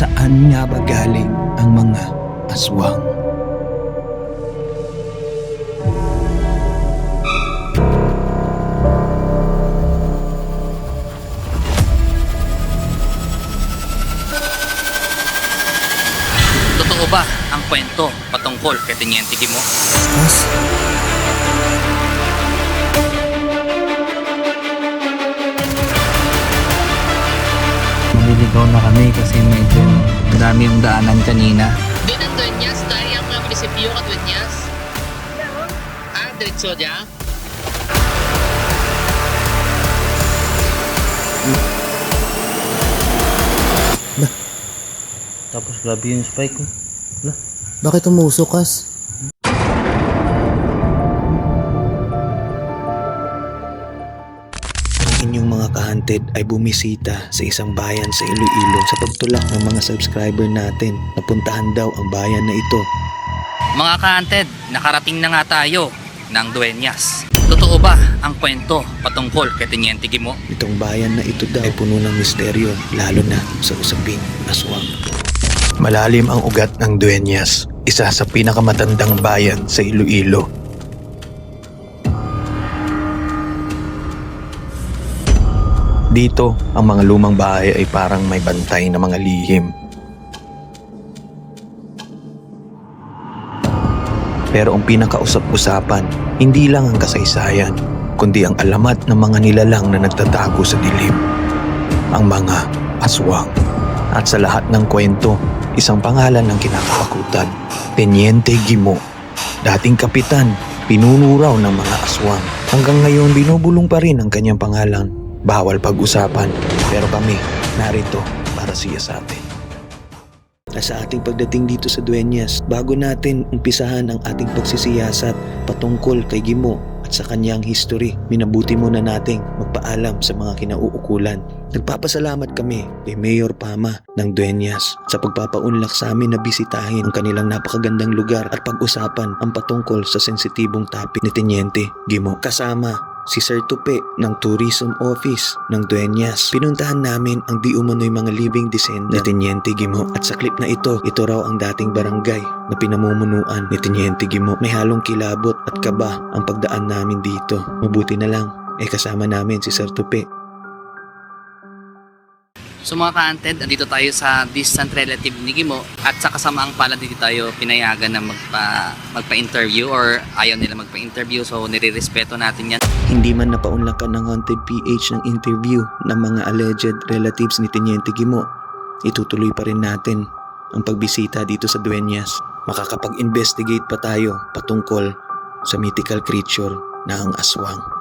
Saan nga ba galing ang mga aswang? Totoo ba ang kwento patungkol kay Teniente Gimo? Kas? Maliligaw na kami kasi medyo madami yung daanan kanina. Di ng Dueñas, dahil ang mga munisipyo ka Dueñas. Ah, diretso dyan? Tapos grabe yung spike ko. Bakit umusukas? Ang inyong mga kahanted ay bumisita sa isang bayan sa Iloilo sa pagtulak ng mga subscriber natin. Napuntahan daw ang bayan na ito. Mga kaanted, nakarating na nga tayo ng Dueñas. Totoo ba ang kwento patungkol kay Teniente Gimo? Itong bayan na ito daw ay puno ng misteryo, lalo na sa usaping aswang. Malalim ang ugat ng Dueñas, isa sa pinakamatandang bayan sa Iloilo. Dito, ang mga lumang bahay ay parang may bantay na mga lihim. Pero ang pinakausap-usapan, hindi lang ang kasaysayan, kundi ang alamat ng mga nilalang na nagtatago sa dilim. Ang mga aswang. At sa lahat ng kwento, isang pangalan ng kinakatakutan, Teniente Gimo. Dating kapitan, pinuno raw ng mga aswang. Hanggang ngayon binubulong pa rin ang kanyang pangalan. Bawal pag-usapan, pero kami narito para siya sa atin. At sa ating pagdating dito sa Dueñas, bago natin umpisahan ang ating pagsisiyasat patungkol kay Gimo at sa kanyang history, minabuti muna nating magpaalam sa mga kinauukulan. Nagpapasalamat kami kay Mayor Pama ng Dueñas sa pagpapaunlak sa amin na bisitahin ang kanilang napakagandang lugar at pag-usapan ang patungkol sa sensitibong topic ni Teniente Gimo. Kasama si Sir Tupe ng Tourism Office ng Dueñas. Pinuntahan namin ang di umano'y mga living descendant ni Teniente Gimo at sa clip na ito, ito raw ang dating barangay na pinamumunuan ni Teniente Gimo. May halong kilabot at kaba ang pagdaan namin dito. Mabuti na lang, eh kasama namin si Sir Tupe. So mga kaanted, andito tayo sa distant relative ni Gimo at sa kasamaang pala dito tayo pinayagan na magpa, magpa-interview or ayaw nila magpa-interview so nire-respeto natin yan. Hindi man napaunlakan ng Haunted PH ng interview ng mga alleged relatives ni Teniente Gimo, itutuloy pa rin natin ang pagbisita dito sa Dueñas. Makakapag-investigate pa tayo patungkol sa mythical creature na ang aswang.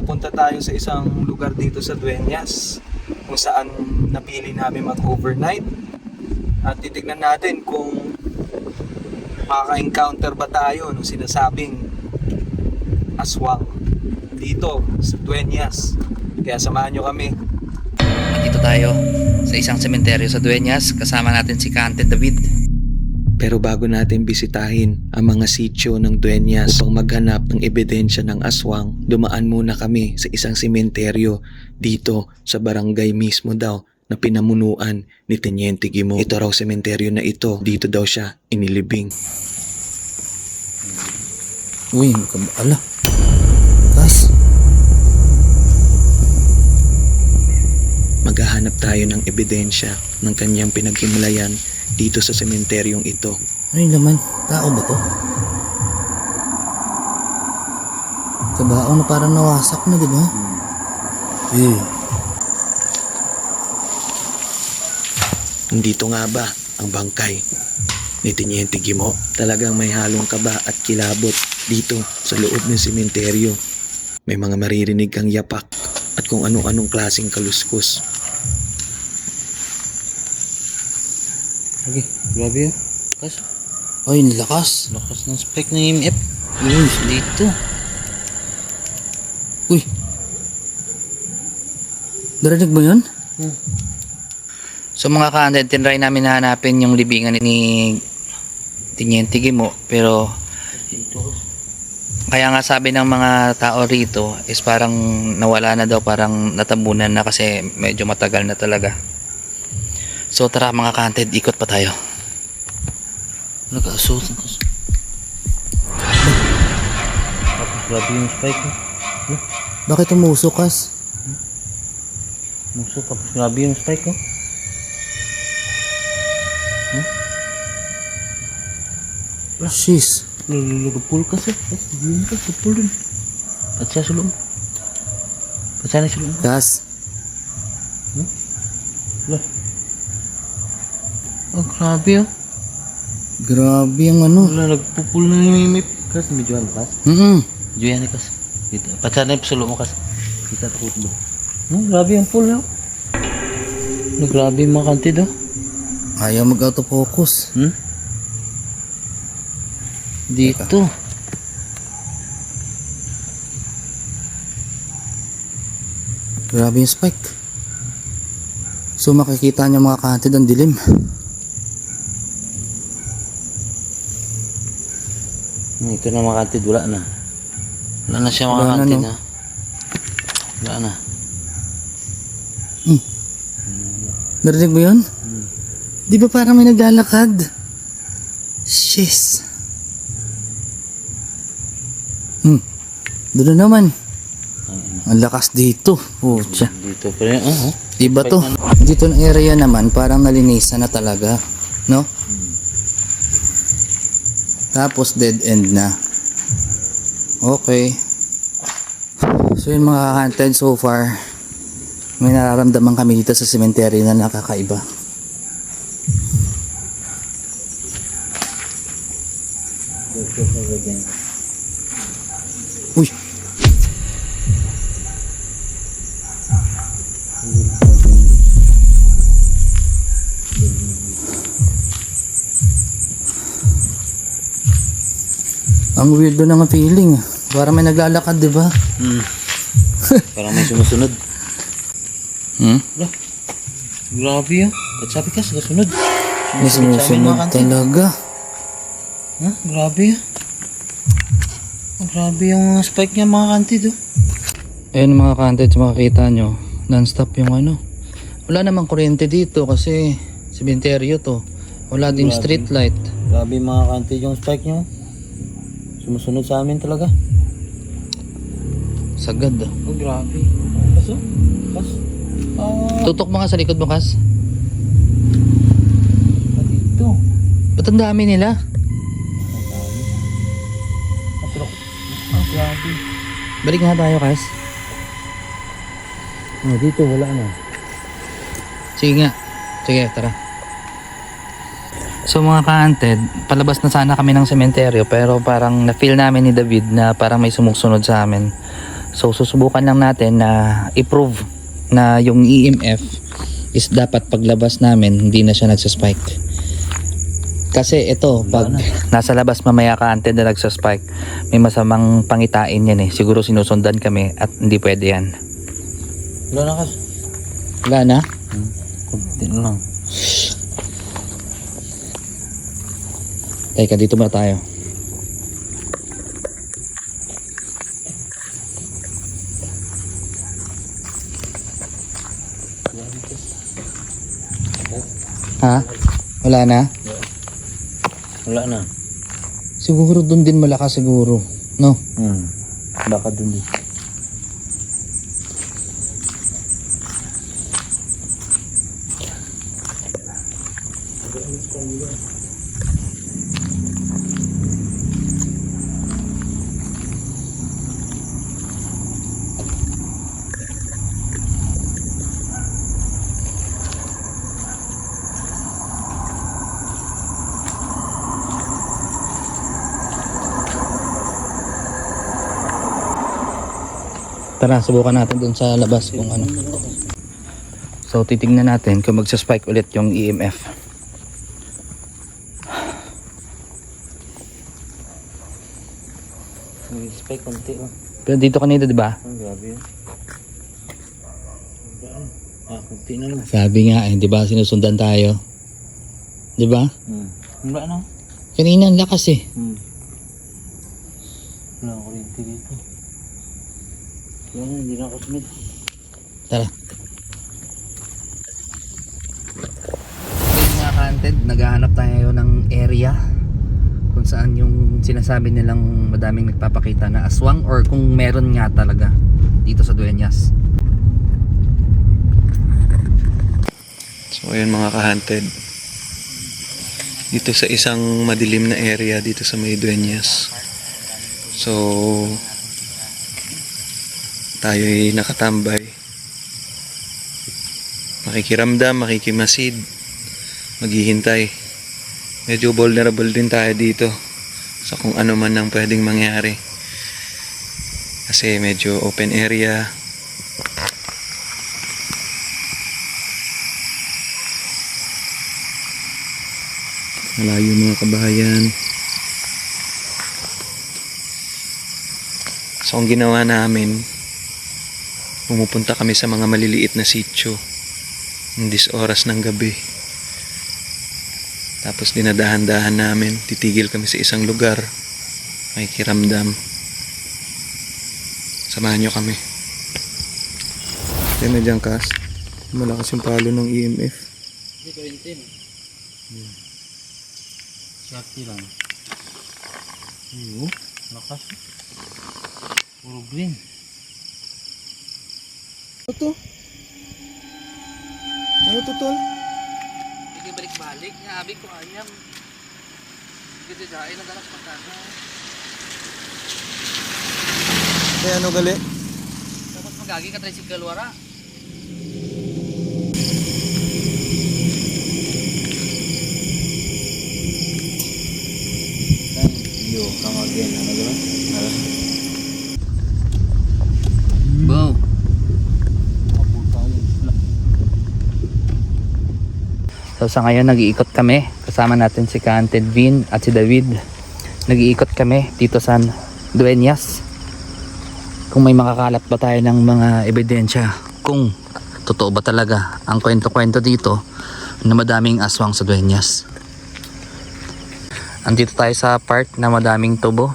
Pupunta tayo sa isang lugar dito sa Dueñas kung saan napili namin mag-overnight. At titignan natin kung makaka-encounter ba tayo ng sinasabing aswang dito sa Dueñas kaya samahan nyo kami. Andito tayo sa isang sementeryo sa Dueñas kasama natin si Kaanted David. Pero bago natin bisitahin ang mga sityo ng Dueñas upang maghanap ng ebidensya ng aswang, dumaan muna kami sa isang sementeryo dito sa barangay mismo daw na pinamunuan ni Teniente Gimo. Ito raw sementeryo na ito, dito daw siya inilibing. Uy, ala. Kas? Maghahanap tayo ng ebidensya ng kanyang pinaghimlayan dito sa sementeryong ito. Ano yung laman? Tao ba to? Kabaong na parang nawasak na, di ba? Eh, Dito nga ba ang bangkay ni Teniente Gimo? Talagang may halong kaba at kilabot dito sa loob ng sementeryo. May mga maririnig kang yapak at kung anong-anong klaseng kaluskos. Okay, grabe yun. Kas, ay, nilakas. lakas ng spike ng EMF. Uy, Dito. uy. Narinig mo yun? So mga kaanted, tinry namin na hanapin yung libingan ni Tiniente Gimo pero kaya nga sabi ng mga tao rito is parang nawala na daw parang natabunan na kasi medyo matagal na talaga so tara mga kanted ikot pa tayo Nag-assault. Grabe yung spike mo. Bakit umusok, Kas? Muso tapos grabe yung spike mo. Sheesh. Lululugapul kasi. Tapos yun ka, kapul dun. At siya sa loob. At siya na sa loob. Kas, Oh, grabe oh. grabe ang ano. Wala, nagpupul na yung mimip. Kas, medyo ano kas? Mm Medyo yan kas. Dito. Yung loob mo kas. Dito at football. Oh, grabe yung pool oh. No, grabe yung mga kantid oh. Ayaw mag-autofocus. Hmm? Dito. Grabe yung spike. So makikita niyo mga kantid ang dilim. Ito na mga kantid, wala na. Wala na siya mga na, kantid no? na. Wala na. Narinig mo yun? Di ba parang may naglalakad? Shiz. Hmm. Doon na naman. Ang lakas dito. Pucha. Dito pa rin. Oh, oh. Iba to. Dito ng area naman parang nalinisan na talaga. No? Tapos dead end na. Okay. So yun mga hunted so far. May nararamdaman kami dito sa cemetery na nakakaiba. Uy! Ang weirdo ng feeling. Parang may naglalakad, di ba? Hmm. Parang may sumusunod. Hmm? Grabe ah. Ba't sabi ka, susunod? May sumusunod talaga. Ha? Grabe ah. Oh, grabe yung spike niya mga kantid oh. Ayun mga kanted, makikita nyo, non-stop yung ano. Wala namang kuryente dito kasi sementeryo to. Wala ding street light. Grabe mga kantid yung spike niya. Sumusunod sa amin talaga. Sagad ah. Oh, grabe. Kaso? Kas? Ah, Tutok mga sa likod mo, Kas. dito. Ba't ang dami nila? Atro. Ah, grabe. Balik nga tayo, Kas. Oh, dito wala na. Sige nga. Sige, tara. So mga ka-hunted, palabas na sana kami ng sementeryo pero parang na-feel namin ni David na parang may sumusunod sa amin. So susubukan lang natin na i-prove na yung EMF is dapat paglabas namin hindi na siya nagsaspike. Kasi ito, pag nasa labas mamaya ka hunted na nagsaspike, may masamang pangitain yan eh. Siguro sinusundan kami at hindi pwede yan. Wala na kas. Wala na? Kunti na lang. Teka, dito muna tayo. Ha? Wala na? Wala na. Siguro doon din malakas siguro. No? Hmm. Baka dun din. Tara, subukan natin doon sa labas kung ano. So, titingnan natin kung magsa-spike ulit yung EMF. May spike konti oh. Pero dito kanina, di ba? Ang grabe yun. Ah, konti na lang. Sabi nga, eh, di ba, sinusundan tayo. Di ba? Hmm. Wala na. Kanina ang lakas eh. Hmm. Wala akong kuryente dito. Yan, hindi na ako sumit. Tara. Okay mga kanted, naghahanap tayo ng area kung saan yung sinasabi nilang madaming nagpapakita na aswang or kung meron nga talaga dito sa Dueñas. So ayan mga ka-hunted. Dito sa isang madilim na area dito sa May Dueñas. So tayo ay nakatambay. Makikiramdam, makikimasid, maghihintay. Medyo vulnerable din tayo dito sa kung ano man ang pwedeng mangyari. Kasi medyo open area, malayo mga kabahayan. So ang ginawa namin, pumupunta kami sa mga maliliit na sityo ng 10 oras ng gabi. Tapos dinadahan-dahan namin, titigil kami sa isang lugar, may kiramdam. Samahan nyo kami. Yan na dyan, Kas. Malakas yung palo ng EMF. Hindi ko rin Shakti lang. Oo, lakas. Puro green. Ano to? Ano to, tol? Hindi balik-balik, nabi ko ayam. Gito dahil nagalas matana. Eh, ano gali? Tapos magagi ka tricycle wara. So sa ngayon nag-iikot kami kasama natin si Kanted Vin at si David. Nag-iikot kami dito sa Dueñas. Kung may makakalap ba tayo ng mga ebidensya kung totoo ba talaga ang kwento-kwento dito na madaming aswang sa Dueñas. Andito tayo sa part na madaming tubo.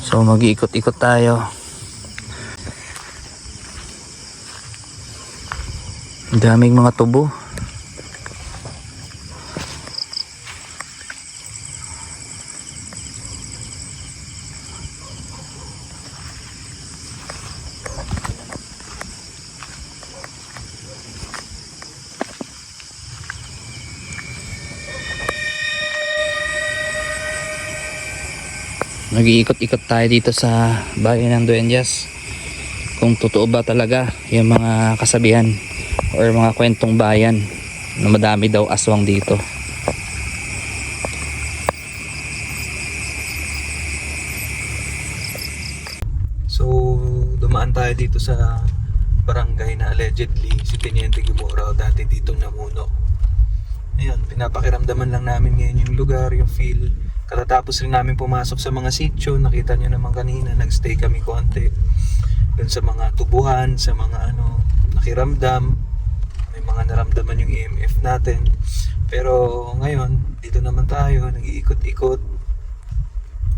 So mag-iikot-ikot tayo. Daming mga tubo. Nag-iikot-ikot tayo dito sa bayan ng Dueñas. Kung totoo ba talaga yung mga kasabihan or mga kwentong bayan na madami daw aswang dito. So, dumaan tayo dito sa barangay na allegedly si Teniente Gimora dati ditong namuno. Ayun, pinapakiramdaman lang namin ngayon yung lugar, yung feel. Katatapos rin namin pumasok sa mga sityo, nakita nyo naman kanina, nagstay kami konti. Dun sa mga tubuhan, sa mga ano, nakiramdam. Mga naramdaman yung EMF natin. Pero ngayon, dito naman tayo, nag-iikot-ikot.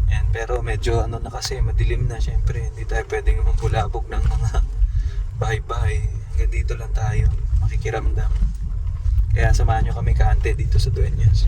Yan, pero medyo ano na kasi, madilim na syempre. Hindi tayo pwedeng mambulabog ng mga bahay-bahay. Hanggang dito lang tayo, makikiramdam. Kaya samahan nyo kami kaante dito sa Dueñas.